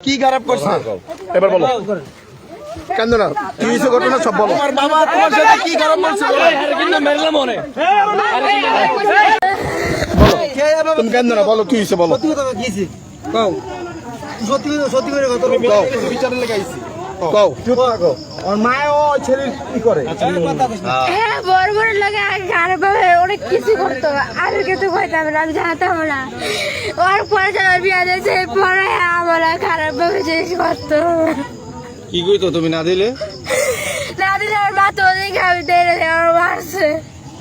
কি খারাপ করছে? এবার বলো। কেন না? কি হয়েছে ঘটনা সব বলো। তোমার বাবা তোমার সাথে কি খারাপ করছে? বলো। তুমি কেন না? বলো কি হয়েছে বলো। কও। বিচারের লেগে আইছি। কও। হ্যাঁ বড় বড় লাগে ভাবে অনেক কিছু করতো আমি কিছু করতাম না আমি জানতাম না। ওর পরে বিয়া দিয়েছে পরে আমার খারাপ ভাবে জিনিস করতো। কি কইতো তুমি না দিলে? না দিলে আমার মা তো ওদিকে আমি দেয় আমার মারছে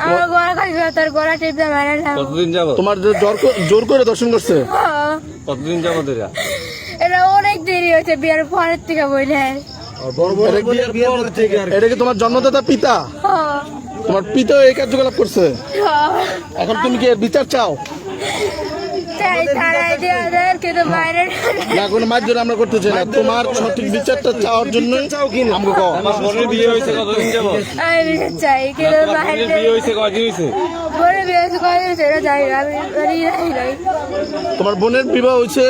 আমার গলা খালি তার গলা টিপতে মারে না কতদিন যাব তোমার যে জোর জোর করে দর্শন করছে? হ্যাঁ, কতদিন যাব তোরা এটা অনেক দেরি হয়েছে বিয়ের পরের থেকে বলে এটা কি- তোমার জন্মদাতা পিতা? হ্যাঁ, তোমার পিতা এই কার্যকলাপ করছে? হ্যাঁ। এখন তুমি কি বিচার চাও? না কোনো মাধ্যম আমরা করতে চাই না। তোমার সঠিক বিচারটা চাওয়ার জন্য আমাকে বিয়ে হয়েছে কতদিন যাব চাই কিন্তু বাইরে বোনের বিয়ে হয়েছে কদিন হয়েছে? বলে বিয়ে করে সেটা জানি না আমি জানি নাই নাই। তোমার বোনের বিবাহ হয়েছে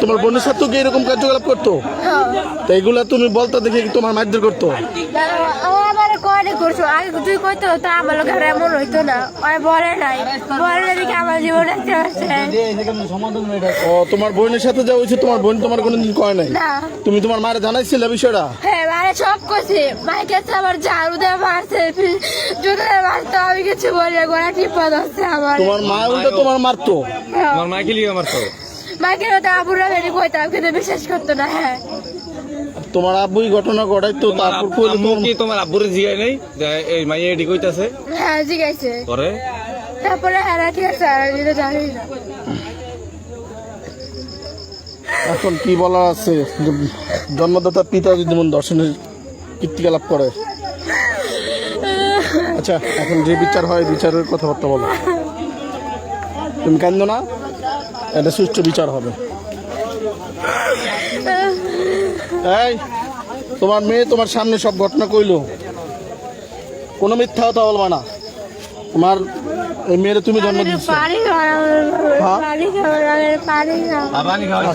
তোমার বোনের সাথে কি এরকম কার্যকলাপ করতো? হ্যাঁ। তো এগুলা তুমি বলতে দেখে কি তোমার মারধর করতো? আমার করছ? আগে তুই কইতো তা আমার লোক এমন হইতো না। ওই বলে নাই। বলে না দেখে আমার জীবন একটা ও তোমার বোনের সাথে যা হয়েছে তোমার বোন তোমার কোনোদিন কয় নাই? তুমি তোমার মারে জানাইছিলে বিষয়টা? হ্যাঁ মানে সব করছে মাইকে আমার ঝাড়ু দিয়ে মারছে। জুতো মারতো আমি কিছু বলি না, গলা টিপা ধরছে আমার। তোমার মা উল্টো তোমার মারতো? আমার মা কি লিগে আমার তো মাইকে তো আবুরা বেরি কইতাম কিন্তু বিশ্বাস করতো না হ্যাঁ। তোমার আব্বুই ঘটনা ঘটাইতো তারপর কইলে তোমার কি তোমার আব্বুরে জিগাই নাই? যে এই মাইয়া এডি কইতাছে? হ্যাঁ জিগাইছে। পরে? তারপরে হ্যাঁ ঠিক আছে? আর এটা জানি না। এখন কি বলা আছে? জন্মদাতা পিতা যদি যেমন দর্শনের লাভ করে। আচ্ছা এখন যে বিচার হয় বিচারের কথাবার্তা বলো। তুমি কেন না? এটা সুষ্ঠু বিচার হবে। এই তোমার মেয়ে তোমার সামনে সব ঘটনা কইলো। কোনো মিথ্যা কথা বলবা না। তোমার এই মেয়ের তুমি জন্ম দিচ্ছ হ্যাঁ? খাওয়া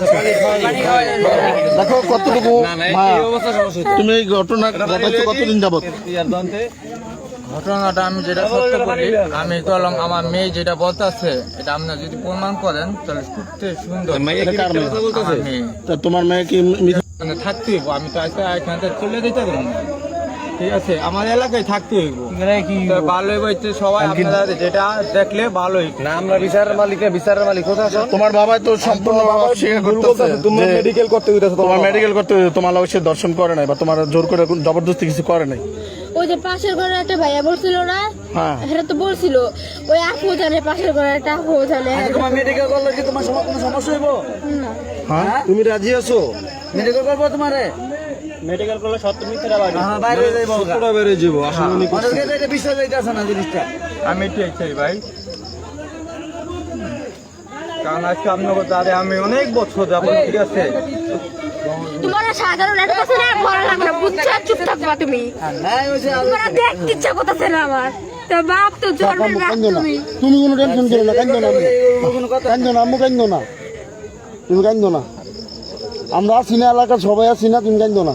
দেখো কতটুকু। তুমি এই ঘটনা কতদিন যাবত ঘটনাটা আমি যেটা সত্য বলি আমি বললাম আমার মেয়ে যেটা বলতেছে এটা আপনার যদি প্রমাণ করেন তাহলে খুব সুন্দর। তোমার মেয়ে কি থাকতে আমি তো আজকে এখান থেকে চলে দিতে পারব না। ঠিক আছে আমার এলাকায় থাকতে হইব। ভালো হইব সবাই আপনারা যেটা দেখলে ভালো হইব। না আমরা বিচারের মালিক বিচারের মালিক কোথায় তোমার বাবা তো সম্পূর্ণ তোমার মেডিকেল করতে হইতেছে তোমার মেডিকেল করতে তোমার লগে সে দর্শন করে নাই বা তোমার জোর করে কোন জবরদস্তি কিছু করে নাই। ওই যে পাশের ঘরে একটা ভাইয়া বলছিল না? হ্যাঁ। সেটা তো বলছিল ওই আপু জানে পাশের ঘরে একটা আপু জানে। তোমার মেডিকেল করলে কি তোমার কোনো সমস্যা হইব? না। হ্যাঁ? তুমি রাজি আছো? মেডিকেল করব তোমারে? মেডিকেল করলে সত্য মিথ্যা বাড়ি হ্যাঁ, বাইরে বেড়ে যাব আসলে অনেকে এটা বিশ্বাস হইতেছে না জিনিসটা। আমি এটাই চাই ভাই। কারণ আজকে আপনার দাদা আমি অনেক বছর যাব ঠিক আছে? তোমার সাধারণ একটা কথা না? বলা লাগবে না। বুঝছ চুপ থাকবা তুমি। হ্যাঁ ওই যে তোমার দেখতে ইচ্ছা করতেছে না আমার। তো বাপ তো জন্মের বাপ তুমি। তুমি কোনো টেনশন করো না কান্দো না কান্দো না আম্মু কান্দো না। তুমি কান্দো না। আমরা আছি না এলাকার সবাই আছি না তুমি কান্দো না।